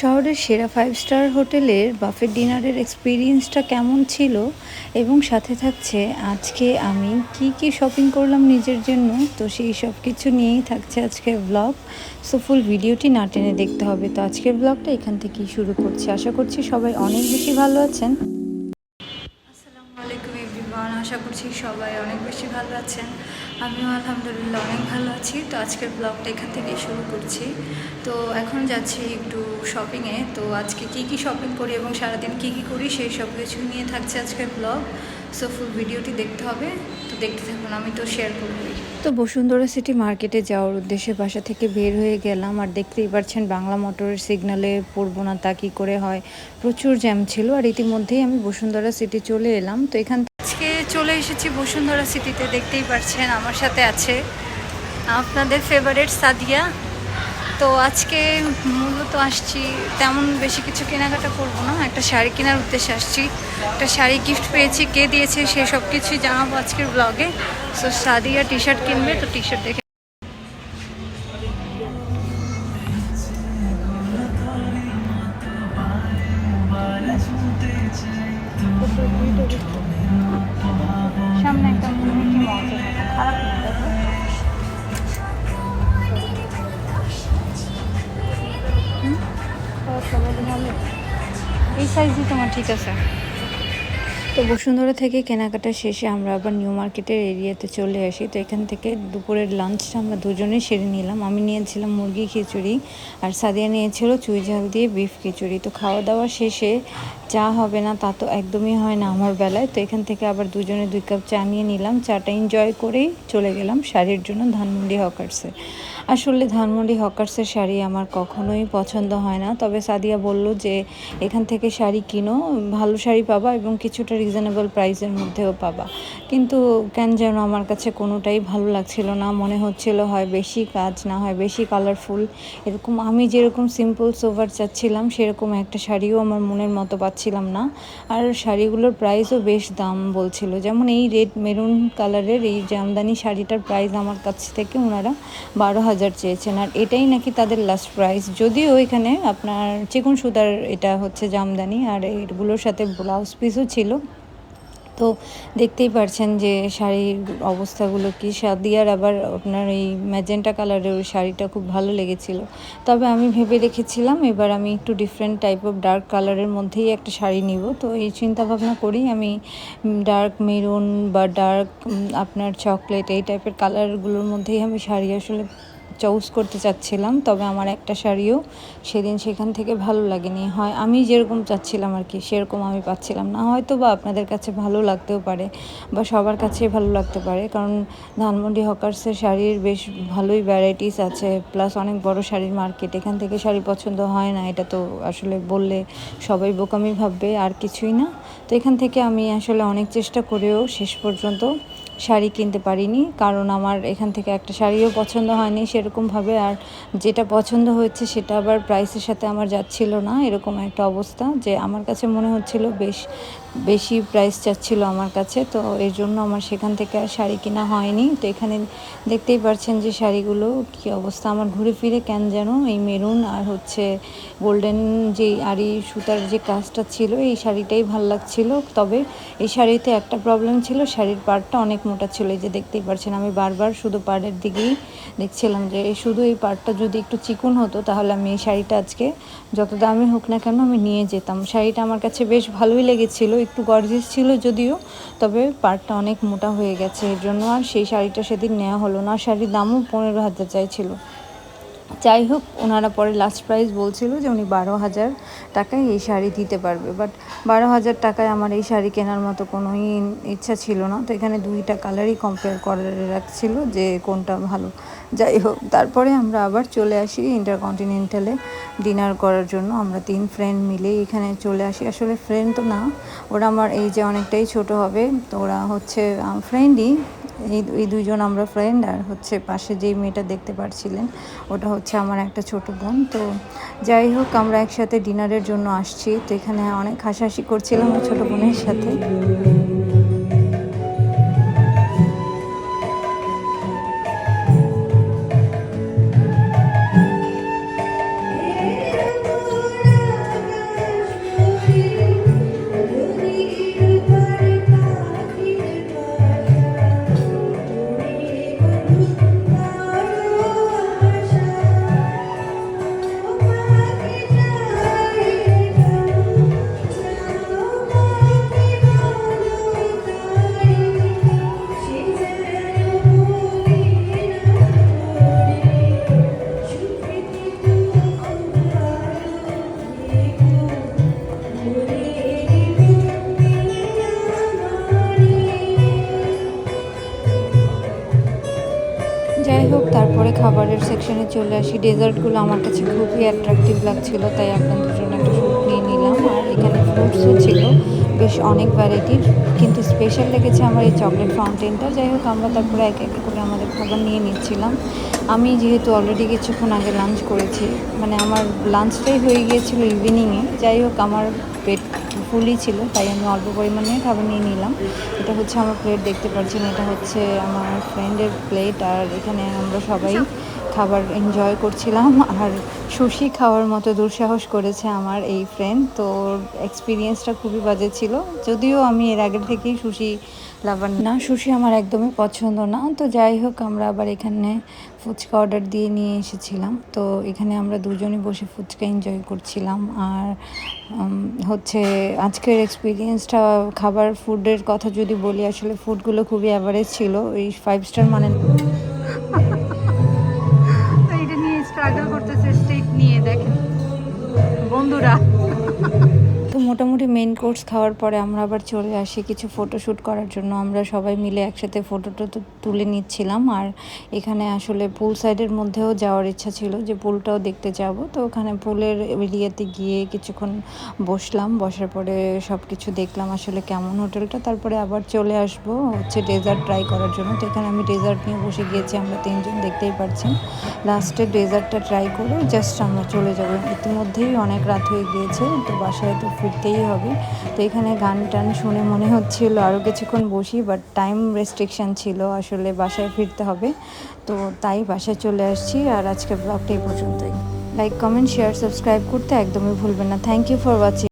শহরের সেরা five star হোটেলের বাফেট ডিনারের এক্সপিরিয়েন্সটা কেমন ছিল? এবং সাথে থাকছে, আজকে আমি কি কি শপিং করলাম নিজের জন্য? তো সেই সব কিছু নিয়েই থাকছে আজকের ব্লগ সো ফুল ভিডিওটি না টেনে দেখতে হবে। তো আজকের ব্লগটা এখান থেকেই শুরু করছি। আশা করছি সবাই অনেক বেশি ভালো আছেন। আসসালামু আলাইকুম এভরিওয়ান আশা করছি সবাই অনেক বেশি ভালো আছেন। আমিও আলহামদুলিল্লাহ অনেক ভালো আছি। তো আজকের ব্লগটা এখান থেকেই শুরু করছি। তো এখন যাচ্ছি একটু শপিংয়ে তো আজকে কি কি শপিং করি এবং সারাদিন কি কি করি সেই সব কিছু নিয়ে থাকছে আজকের ব্লগ সো ফুল ভিডিওটি দেখতে হবে। তো দেখতে থাকুন, আমি তো শেয়ার করবই। তো বসুন্ধরা সিটি মার্কেটে যাওয়ার উদ্দেশ্যে বাসা থেকে বের হয়ে গেলাম। আর দেখতেই পাচ্ছেন বাংলা মোটরের সিগনালে পড়ব না তা কী করে হয়। প্রচুর জ্যাম ছিল। আর ইতিমধ্যেই আমি বসুন্ধরা সিটি চলে এলাম। তো এখান চলে এসেছি বসুন্ধরা সিটিতে, দেখতেই পারছেন আমার সাথে আছে আপনাদের ফেভারেট সাদিয়া। তো আজকে মূলত আসছি তেমন বেশি কিছু কেনাকাটা করব না, একটা শাড়ি কেনার উদ্দেশ্যে আসছি। একটা শাড়ি গিফট পেয়েছি, কে দিয়েছে সে সব কিছুই জানাব আজকের ব্লগে সো সাদিয়া টি শার্ট কিনবে, তো টি শার্ট দেখে এই সাইজই তোমার ঠিক আছে। তো বসুন্ধরা থেকে কেনাকাটা শেষে আমরা আবার নিউ মার্কেটের এরিয়াতে চলে আসি। তো এখান থেকে দুপুরের লাঞ্চটা আমরা দুজনে সেরে নিলাম। আমি নিয়েছিলাম মুরগি খিচুড়ি আর সাদিয়া নিয়েছিল চুই ঝাল দিয়ে বিফ খিচুড়ি। তো খাওয়া দাওয়া শেষে চা হবে না, তা তো একদমই হয় না আমার বেলায়। তো এখান থেকে আবার দুজনে দুই কাপ চা নিয়ে নিলাম। চাটা এনজয় করেই চলে গেলাম শাড়ির জন্য ধানমন্ডি হকার্সে আসলে ধানমন্ডি হকার্সের শাড়ি আমার কখনোই পছন্দ হয় না। তবে সাদিয়া বলল যে, এখান থেকে শাড়ি কিনো, ভালো শাড়ি পাবা এবং কিছুটা রিজনেবল প্রাইসের মধ্যেও পাবা। কিন্তু কেন যেন আমার কাছে কোনোটাই ভালো লাগছিল না। মনে হচ্ছিল হয় বেশি কাজ, না হয় বেশি কালারফুল এরকম আমি যেরকম সিম্পল সোভার চাচ্ছিলাম, সেরকম একটা শাড়িও আমার মনের মতো পাচ্ছিলাম না। আর শাড়িগুলোর প্রাইসও বেশ দাম বলছিল। যেমন এই রেড মেরুন কালারের এই জামদানি শাড়িটার প্রাইস আমার কাছ থেকে ওনারা বারো হাজার চেয়েছেন। আর এটাই নাকি তাদের লাস্ট প্রাইস যদিও এখানে আপনার চিকুন সুতার এটা হচ্ছে জামদানি আর এগুলোর সাথে ব্লাউজ পিসও ছিল। তো দেখতেই পারছেন যে শাড়ির অবস্থাগুলো কি। সাদিয়ার আবার আপনার এই ম্যাজেন্টা কালারের শাড়িটা খুব ভালো লেগেছিল। তবে আমি ভেবে রেখেছিলাম এবার আমি একটু ডিফারেন্ট টাইপ অফ ডার্ক কালারের মধ্যেই একটা শাড়ি নিব। তো এই চিন্তা ভাবনা করি আমি ডার্ক মেরুন বা ডার্ক আপনার চকলেট এই টাইপের কালারগুলোর মধ্যেই আমি শাড়ি আসলে চুজ করতে চাচ্ছিলাম, তবে আমার একটা শাড়িও সেদিন সেখান থেকে ভালো লাগেনি। হয় আমি যেরকম চাচ্ছিলাম আর কি, সেরকম আমি পাচ্ছিলাম না। হয়তো বা আপনাদের কাছে ভালো লাগতেও পারে বা সবার কাছেই ভালো লাগতে পারে, কারণ ধানমন্ডি হকার্সের শাড়ির বেশ ভালোই ভ্যারাইটিস আছে প্লাস অনেক বড় শাড়ির মার্কেট এখান থেকে শাড়ি পছন্দ হয় না, এটা তো আসলে বললে সবাই বোকামি ভাববে, আর কিছুই না। তো এখান থেকে আমি আসলে অনেক চেষ্টা করেও শেষ পর্যন্ত শাড়ি কিনতে পারিনি, কারণ আমার এখান থেকে একটা শাড়িও পছন্দ হয়নি সেরকমভাবে। আর যেটা পছন্দ হয়েছে সেটা আবার প্রাইসের সাথে আমার যাচ্ছিল না, এরকম একটা অবস্থা যে আমার কাছে মনে হচ্ছিল বেশ, বেশি প্রাইস চাচ্ছিল আমার কাছে। তো এর জন্য আমার সেখান থেকে আর শাড়ি কেনা হয়নি। তো এখানে দেখতেই পারছেন যে শাড়িগুলো কী অবস্থা। আমার ঘুরে ফিরে কেন যেন এই মেরুন আর হচ্ছে গোল্ডেন যে আরি সুতার যে কাজটা ছিল, এই শাড়িটাই ভালো লাগছিল। তবে এই শাড়িতে একটা প্রবলেম ছিল, শাড়ির পাড়টা অনেক মোটা ছিল যে দেখতেই পারছেন, আমি বারবার শুধু পাড়ের দিকেই দেখছিলাম যে শুধু এই পাড়টা যদি একটু চিকন হতো, তাহলে আমি এই শাড়িটা আজকে যত দামে হোক না কেন আমি নিয়ে যেতাম। শাড়িটা আমার কাছে বেশ ভালোই লেগেছিল, একটু গর্জিস ছিল যদিও, তবে পাড়টা অনেক মোটা হয়ে গেছে, এর জন্য আর সেই শাড়িটা সেদিন নেওয়া হলো না। শাড়ির দামও পনেরো হাজার চাইছিল। যাই হোক, ওনারা পরে লাস্ট প্রাইস বলছিল যে উনি বারো হাজার টাকায় এই শাড়ি দিতে পারবে। বাট বারো হাজার টাকায় আমার এই শাড়ি কেনার মতো কোনো ইচ্ছা ছিল না। তো এখানে দুইটা কালারই কম্পেয়ার করে রাখছিল যে কোনটা ভালো। যাই হোক, তারপরে আমরা আবার চলে আসি ইন্টারকন্টিনেন্টালে। ডিনার করার জন্য আমরা তিন ফ্রেন্ড মিলে এখানে চলে আসি। আসলে ফ্রেন্ড তো না, ওরা আমার এই যে অনেকটাই ছোট হবে। তো ওরা হচ্ছে ফ্রেন্ডই এই এই দুইজন আমরা ফ্রেন্ড আর হচ্ছে পাশে যেই মেয়েটা দেখতে পাচ্ছিলেন ওটা হচ্ছে আমার একটা ছোট বোন। তো যাই হোক, আমরা একসাথে ডিনারের জন্য আসছি। তো এখানে অনেক হাসাহাসি করছিলাম ছোটো বোনের সাথে। খাবারের সেকশনে চলে আসি। ডেজার্টগুলো আমার কাছে খুবই অ্যাট্রাকটিভ লাগছিল, তাই আপনাদের জন্য একটা শ্যুট নিয়ে নিলাম। আর এখানে ফ্রুটসও ছিল, বেশ অনেক ভ্যারাইটির কিন্তু স্পেশাল লেগেছে আমার এই চকলেট ফাউন্টেনটা যাই হোক, আমরা তারপরে এক এক করে আমাদের খাবার নিয়ে নিচ্ছিলাম। আমি যেহেতু অলরেডি কিছুক্ষণ আগে লাঞ্চ করেছি মানে আমার লাঞ্চটাই হয়ে গিয়েছিল ইভিনিংয়ে যাই হোক, আমার পেট ফুলই ছিল, তাই আমি অল্প পরিমাণে খাবার নিয়ে নিলাম। এটা হচ্ছে আমার প্লেট দেখতে পাচ্ছেন, এটা হচ্ছে আমার ফ্রেন্ডের প্লেট আর এখানে আমরা সবাই খাবার এনজয় করছিলাম, আর সুশি খাওয়ার মতো দুঃসাহস করেছে আমার এই ফ্রেন্ড তো এক্সপিরিয়েন্সটা খুবই বাজে ছিল। যদিও আমি এর আগের থেকেই সুশি লাভার না সুশি আমার একদমই পছন্দ না। তো যাই হোক আমরা আবার এখানে ফুচকা অর্ডার দিয়ে নিয়ে এসেছিলাম। তো এখানে আমরা দুজনই বসে ফুচকা এনজয় করছিলাম। আর হচ্ছে আজকের এক্সপিরিয়েন্সটা খাবার ফুডের কথা যদি বলি আসলে ফুডগুলো খুবই অ্যাভারেজ ছিল। এই ফাইভ স্টার মানে এটা নিয়ে স্ট্রাগল করতেছে স্টেট নিয়ে দেখেন। বন্ধুরা। মোটামুটি মেন কোর্স খাওয়ার পরে আমরা আবার চলে আসি কিছু ফটোশ্যুট করার জন্য। আমরা সবাই মিলে একসাথে ফটোটা তো তুলে নিচ্ছিলাম আর এখানে আসলে পুল সাইডের মধ্যেও যাওয়ার ইচ্ছা ছিল যে পুলটাও দেখতে যাব। তো ওখানে পুলের এরিয়াতে গিয়ে কিছুক্ষণ বসলাম, বসার পরে সব কিছু দেখলাম আসলে কেমন হোটেলটা। তারপরে আবার চলে আসব হচ্ছে ডেজার্ট ট্রাই করার জন্য। তো এখানে আমি ডেজার্ট নিয়ে বসে গিয়েছি, আমরা তিনজন দেখতেই পাচ্ছেন লাস্টে ডেজার্টটা ট্রাই করে জাস্ট আমরা চলে যাব। ইতিমধ্যেই অনেক রাত হয়ে গিয়েছে, তো বাসায় তো ফিরতেই হবে। তো এখানে গান টান শুনে মনে হচ্ছিল আরও কিছুক্ষণ বসি বাট টাইম রেস্ট্রিকশান ছিল আসলে বাসায় ফিরতে হবে। তো তাই বাসায় চলে আসছি আর আজকের ব্লগটা এই পর্যন্তই। লাইক কমেন্ট শেয়ার সাবস্ক্রাইব করতে একদমই ভুলবেন না। Thank you for watching